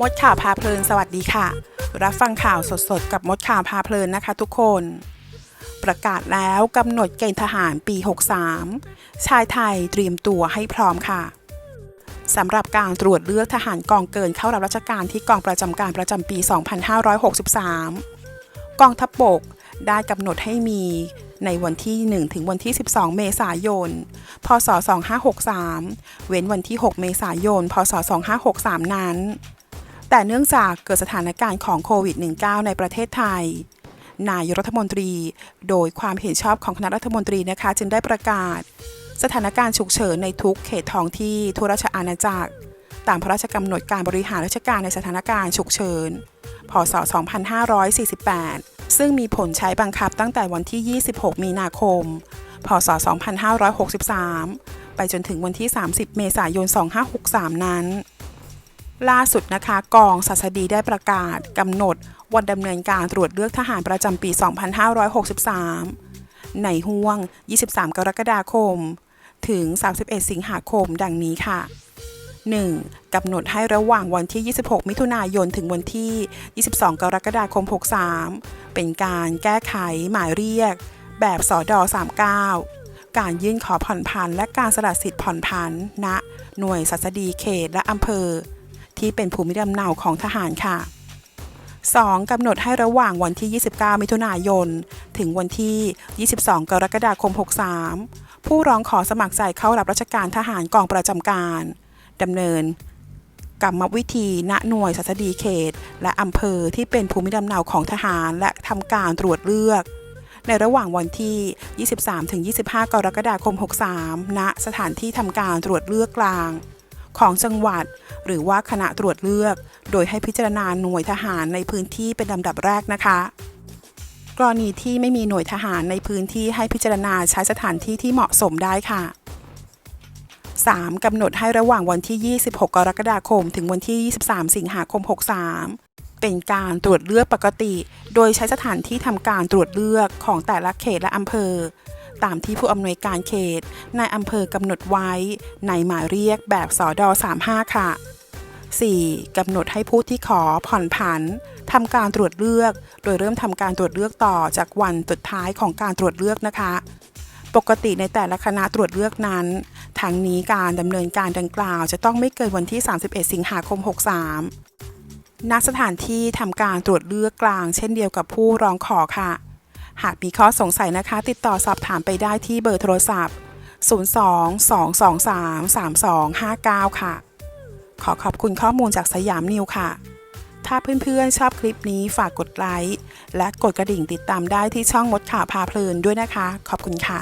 มดข่าวพาเพลินสวัสดีค่ะ รับฟังข่าวสดๆ กับมดข่าวพาเพลินนะคะทุกคน ประกาศแล้วกำหนดเกณฑ์ทหารปี 63 ชายไทยเตรียมตัวให้พร้อมค่ะสำหรับการตรวจเลือกทหารกองเกินเข้ารับราชการที่กองประจำการประจำปี 2563 กองทัพบกได้กำหนดให้มีในวันที่ 1 ถึงวันที่ 12 เมษายน พศ 2563 เว้นวันที่ 6 เมษายน พศ 2563 นั้น แต่เนื่องจากเกิดสถานการณ์ของโควิด -19 ในประเทศไทย นายรัฐมนตรี โดยความเห็นชอบของคณะรัฐมนตรีนะคะ จึงได้ประกาศ สถานการณ์ฉุกเฉินในทุกเขตท้องที่ทั่วราชอาณาจักร ตามพระราชกำหนดการบริหารราชการในสถานการณ์ฉุกเฉิน พศ 2548 ซึ่งมีผลใช้บังคับตั้งแต่วันที่ 26 มีนาคม พศ 2563 ไปจนถึงวันที่ 30 เมษายน 2563 นั้น ล่าสุดนะคะกองศัสดีได้ประกาศกำหนดวันดำเนินการตรวจเลือกทหารประจำปี 2563 ในห่วง 23 กรกฎาคม ถึง 31 สิงหาคมดังนี้ค่ะ 1. กำหนดให้ระหว่างวันที่ 26 มิถุนายน ถึงวันที่ 22 กรกฎาคม 63 เป็นการแก้ไขหมายเรียก แบบสอดอ39 การยื่นขอผ่อนผันและการสละสิทธิ์ผ่อนผันณหน่วยสัสดีเขตและอำเภอ ที่เป็นภูมิลำเนาของทหารค่ะ 2. กำหนดให้ระหว่างวันที่ 29 มิถุนายน ถึงวันที่ 22 กรกฎาคม 63 ผู้ร้องขอสมัครใจเข้ารับราชการทหารกองประจำการดำเนินกรรมวิธีณหน่วยสัสดีเขต และอำเภอที่เป็นภูมิลำเนาของทหารและทำการตรวจเลือก ในระหว่างวันที่ 23-25 กรกฎาคม 63 ณ สถานที่ทำการตรวจเลือกกลาง ของจังหวัด หรือว่าคณะตรวจเลือก โดยให้พิจารณาหน่วยทหารในพื้นที่เป็นลำดับแรกนะคะกรณีที่ไม่มีหน่วยทหารในพื้นที่ให้พิจารณาใช้สถานที่ที่เหมาะสมได้ค่ะ 3. กำหนดให้ระหว่างวันที่ 26 กรกฎาคม ถึงวันที่ 23 สิงหาคม 63 เป็นการตรวจเลือกปกติ โดยใช้สถานที่ทำการตรวจเลือกของแต่ละเขตและอำเภอ ตามที่ผู้อำนวยการเขตในอำเภอกำหนดไว้ ในหมายเรียกแบบสอดอ35 ค่ะ 4. กำหนดให้ผู้ที่ขอผ่อนผันทำการตรวจเลือก โดยเริ่มทำการตรวจเลือกต่อจากวันสุดท้ายของการตรวจเลือกนะคะ ปกติในแต่ละคณะตรวจเลือกนั้นทั้งนี้การดำเนินการดังกล่าว จะต้องไม่เกินวันที่ 31 สิงหาคม 63ณสถานที่ทำการตรวจเลือกกลาง เช่นเดียวกับผู้ร้องขอค่ะ หากมีข้อสงสัยนะคะ ติดต่อสอบถามไปได้ที่เบอร์โทรศัพท์ 02-223-3259 ค่ะ ขอขอบคุณข้อมูลจากสยามนิวค่ะ ถ้าเพื่อนๆชอบคลิปนี้ฝากกดไลค์และกดกระดิ่งติดตามได้ที่ช่องมดข่าวพาเพลินด้วยนะคะ ขอบคุณค่ะ